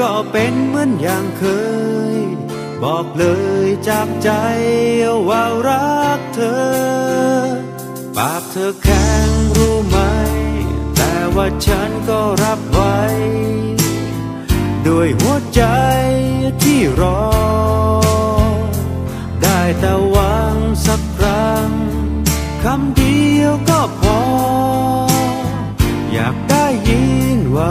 ก็เป็นเหมือนอย่างเคย บอกเลยจากใจว่ารักเธอ ปากเธอแข็งรู้ไหม แต่ว่าฉันก็รับไว้ ด้วยหัวใจที่รอ ได้แต่หวังสักครั้งคำเดียวก็พอ อยากได้ยินว่า